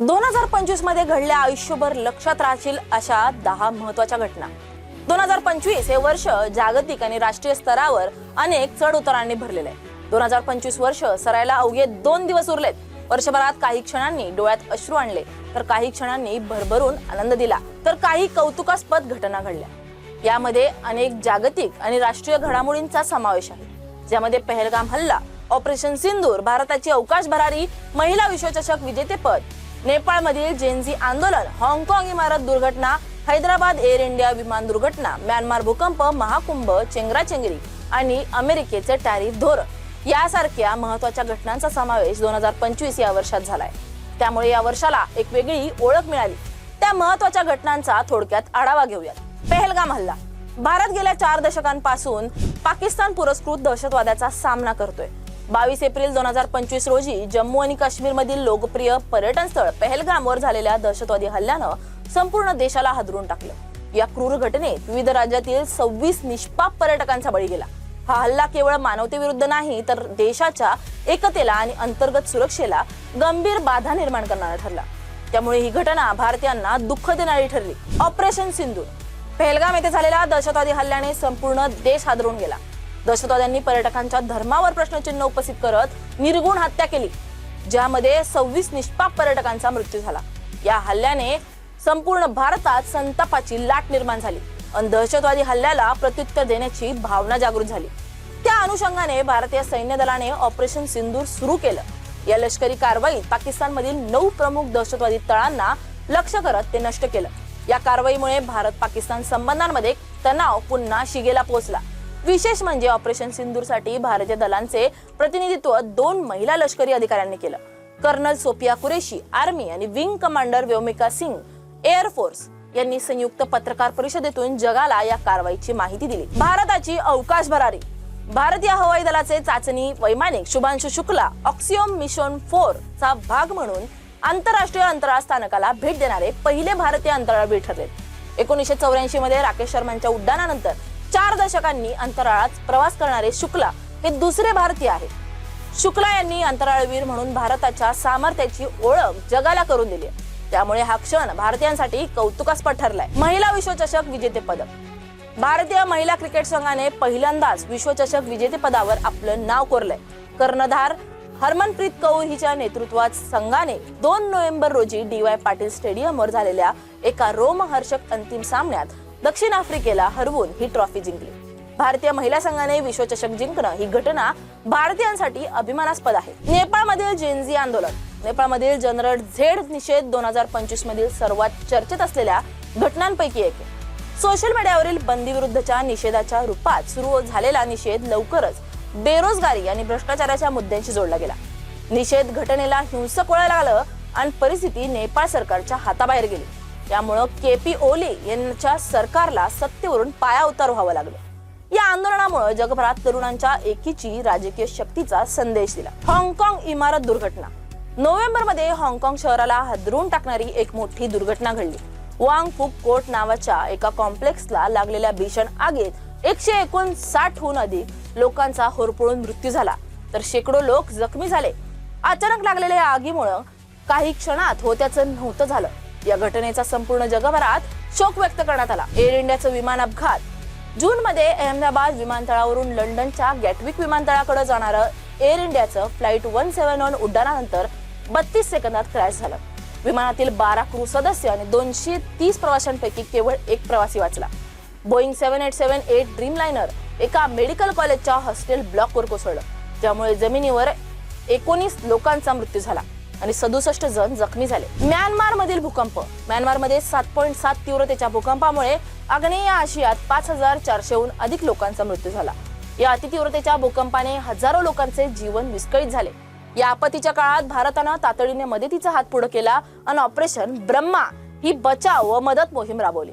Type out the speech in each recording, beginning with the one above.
दोन हजार पंचवीसमध्ये घडल्या आयुष्यभर लक्षात राहतील अशा दहा महत्त्वाच्या घटना. दोन हजार पंचवीस हे वर्ष जागतिक आणि राष्ट्रीय स्तरावर अनेक चढ उतारांनी भरलेले आहे. दोन हजार पंचवीस वर्ष सरायला अवघे दोन दिवस उरलेत. वर्षभरात काही क्षणांनी डोळ्यात अश्रू आणले तर काही क्षणांनी भरभरून आनंद दिला तर काही कौतुकास्पद घटना घडल्या. यामध्ये अनेक जागतिक आणि राष्ट्रीय घडामोडींचा समावेश आहे ज्यामध्ये पहलगाम हल्ला ऑपरेशन सिंदूर भारताची अवकाश भरारी महिला विश्वचषक विजेतेपद नेपाळमधील जेनझी आंदोलन हाँगकाँग इमारत दुर्घटना हैदराबाद एअर इंडिया विमान दुर्घटना म्यानमार भूकंप महाकुंभ चेंगराचेंगरी आणि अमेरिकेचे टॅरिफ धोरण यासारख्या महत्त्वाच्या घटनांचा समावेश दोन हजार पंचवीस या वर्षात झालाय. त्यामुळे या वर्षाला एक वेगळी ओळख मिळाली. त्या महत्त्वाच्या घटनांचा थोडक्यात आढावा घेऊयात. पहलगाम हल्ला. भारत गेल्या चार दशकांपासून पाकिस्तान पुरस्कृत दहशतवादाचा सामना करतोय. बावीस एप्रिल दोन हजार पंचवीस रोजी जम्मू आणि काश्मीरमधील लोकप्रिय पर्यटन स्थळ पहलगामवर झालेल्या दहशतवादी हल्ल्यानं संपूर्ण देशाला हादरून टाकलं. या क्रूर घटनेत विविध राज्यातील सव्वीस निष्पाप पर्यटकांचा बळी गेला. हा हल्ला केवळ मानवतेविरुद्ध नाही तर देशाच्या एकतेला आणि अंतर्गत सुरक्षेला गंभीर बाधा निर्माण करणारा ठरला. त्यामुळे ही घटना भारतीयांना दुःख देणारी ठरली. ऑपरेशन सिंधू पहलगाम येथे झालेल्या दहशतवादी हल्ल्याने संपूर्ण देश हादरून गेला. दहशतवाद्यांनी पर्यटकांच्या धर्मावर प्रश्नचिन्ह उपस्थित करत निर्गुण हत्या केली ज्यामध्ये सव्वीस निष्पाप पर्यटकांचा मृत्यू झाला. या हल्ल्याने संपूर्ण भारतात संतापाची लाट निर्माण झाली आणि दहशतवादी हल्ल्याला प्रत्युत्तर देण्याची भावना जागृत झाली. त्या अनुषंगाने भारतीय सैन्य दलाने ऑपरेशन सिंदूर सुरू केलं. या लष्करी कारवाईत पाकिस्तानमधील नऊ प्रमुख दहशतवादी तळांना लक्ष्य करत ते नष्ट केलं. या कारवाईमुळे भारत पाकिस्तान संबंधांमध्ये तणाव पुन्हा शिगेला पोहोचला. विशेष म्हणजे ऑपरेशन सिंदूरसाठी भारतीय दलांचे प्रतिनिधित्व दोन महिला लष्करी अधिकाऱ्यांनी केलं. कर्नल सोफिया कुरेशी आर्मी आणि wing commander Vyomika Singh air force यांनी संयुक्त पत्रकार परिषदेतून जगाला या कारवाईची माहिती दिली. भारताची अवकाश भरारी. भारतीय हवाई दलाचे चाचणी वैमानिक Shubhanshu Shukla Axiom mission four चा भाग म्हणून आंतरराष्ट्रीय अंतराळ स्थानकाला भेट देणारे पहिले भारतीय अंतराळवीर ठरले. एकोणीसशे चौऱ्याऐंशी मध्ये राकेश शर्मांच्या उड्डाणानंतर चार दशकांनी अंतराळात प्रवास करणारे शुक्ला हे दुसरे भारतीय आहेत. शुक्ला यांनी अंतराळवीर म्हणून भारताच्या सामर्थ्याची ओळख जगाला करून दिली आहे. त्यामुळे हा क्षण भारतीयांसाठी कौतुकास्पद ठरलाय. महिला विश्वचषक विजेतेपद भारतीय महिला क्रिकेट संघाने पहिल्यांदाच विश्वचषक विजेतेपदावर आपलं नाव कोरलंय. कर्णधार हरमनप्रीत कौर हिच्या नेतृत्वात संघाने दोन नोव्हेंबर रोजी डी वाय पाटील स्टेडियमवर झालेल्या एका रोमहर्षक अंतिम सामन्यात दक्षिण आफ्रिकेला हरवून ही ट्रॉफी जिंकली. भारतीय महिला संघाने विश्वचषक जिंकणं ही घटना भारतीयांसाठी अभिमानास्पद आहे. नेपाळमधील जेनझी आंदोलन नेपाळमधील जनरल झेड निषेध दोन हजार पंचवीस मधील सर्वात चर्चेत असलेल्या घटनांपैकी एक सोशल मीडियावरील बंदीविरुद्धच्या निषेधाच्या रूपात सुरू झालेला निषेध लवकरच बेरोजगारी आणि भ्रष्टाचाराच्या मुद्द्यांशी जोडला गेला. निषेध घटनेला हिंसक वळायला लागलं आणि परिस्थिती नेपाळ सरकारच्या हाताबाहेर गेली. त्यामुळं के पी ओली यांच्या सरकारला सत्तेवरून पाया उतार व्हावं लागलं. या आंदोलनामुळे जगभरात तरुणांच्या एकीची राजकीय शक्तीचा संदेश दिला. हाँगकाँग इमारत दुर्घटना. नोव्हेंबरमध्ये हाँगकाँग शहराला हादरून टाकणारी एक मोठी दुर्घटना घडली. वांग फुक कोर्ट नावाच्या एका कॉम्प्लेक्सला लागलेल्या भीषण आगीत एकशे एकोणसाठहून अधिक लोकांचा होरपळून मृत्यू झाला. तर शेकडो लोक जखमी झाले. अचानक लागलेल्या या आगीमुळं काही क्षणात होत्याचं नव्हतं झालं. या घटनेचा संपूर्ण जगभरात शोक व्यक्त करण्यात आला. एअर इंडियाचं विमान अपघात. जून मध्ये अहमदाबाद विमानतळावरून लंडनच्या गॅटविक विमानतळाकडे जाणारं एअर इंडियाचं फ्लाईट वन सेव्हन वन उड्डाणानंतर बत्तीस सेकंदात क्रॅश झालं. विमानातील बारा क्रू सदस्य आणि दोनशे तीस प्रवाशांपैकी केवळ एक प्रवासी वाचला. Boeing seven eight seven eight dreamliner एका मेडिकल कॉलेजच्या हॉस्टेल ब्लॉकवर कोसळलं. ज्यामुळे जमिनीवर एकोणीस लोकांचा मृत्यू झाला. आणि सदुसष्ट जण जखमी झाले. म्यानमार मधील भूकंप. म्यानमारमध्ये सात पॉईंट सात तीव्रतेच्या भूकंपामुळे आग्नेय आशियात पाच हजार चारशेहून अधिक लोकांचा मृत्यू झाला. या अतितीव्रतेच्या भूकंपाने हजारो लोकांचे जीवन विस्कळीत झाले. या आपत्तीच्या काळात भारतानं तातडीने मदतीचा हात पुढे केला आणि ऑपरेशन ब्रह्मा ही बचाव व मदत मोहीम राबवली.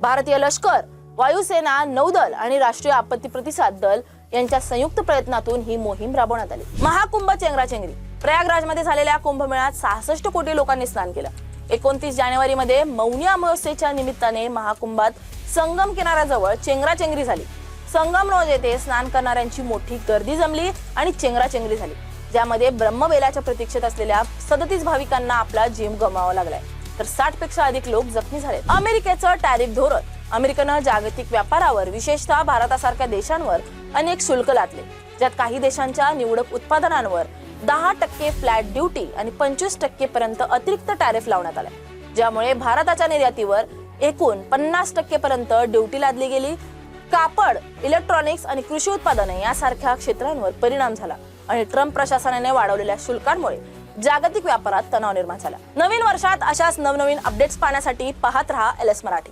भारतीय लष्कर वायुसेना नौदल आणि राष्ट्रीय आपत्ती प्रतिसाद दल यांच्या संयुक्त प्रयत्नातून ही मोहीम राबवण्यात आली. महाकुंभ चेंगराचेंगरी प्रयागराजमध्ये झालेल्या कुंभमेळ्यात सहासष्ट कोटी लोकांनी स्नान केलं. एकोणतीस जानेवारी मध्ये मौनी अमावस्येच्या निमित्ताने महाकुंभात संगम किनाऱ्याजवळ चेंगराचेंगरी झाली. संगम रोज येथे स्नान करणाऱ्यांची मोठी गर्दी जमली आणि चेंगराचेंगरी झाली. ज्यामध्ये ब्रह्मवेलाच्या प्रतीक्षेत असलेल्या सदतीस भाविकांना आपला जीव गमावा लागलाय. तर साठपेक्षा अधिक लोक जखमी झाले अमेरिकेचं टॅरिफ धोरण. अमेरिकेनं जागतिक व्यापारावर विशेषतः भारतासारख्या देशांवर अनेक शुल्क लादले ज्यात काही देशांच्या निवडक उत्पादनांवर दहा टक्के फ्लॅट ड्युटी आणि पंचवीस टक्के पर्यंत अतिरिक्त टॅरिफ लावण्यात आला ज्यामुळे भारताच्या निर्यातीवर एकूण पन्नास टक्के पर्यंत ड्युटी लादली गेली. कापड इलेक्ट्रॉनिक्स आणि कृषी उत्पादने यासारख्या क्षेत्रांवर परिणाम झाला आणि ट्रम्प प्रशासनाने वाढवलेल्या शुल्कांमुळे जागतिक व्यापारात तणाव निर्माण झाला. नवीन वर्षात अशाच नवनवीन अपडेट्स पाहण्यासाठी पाहत रहा एल एस मराठी.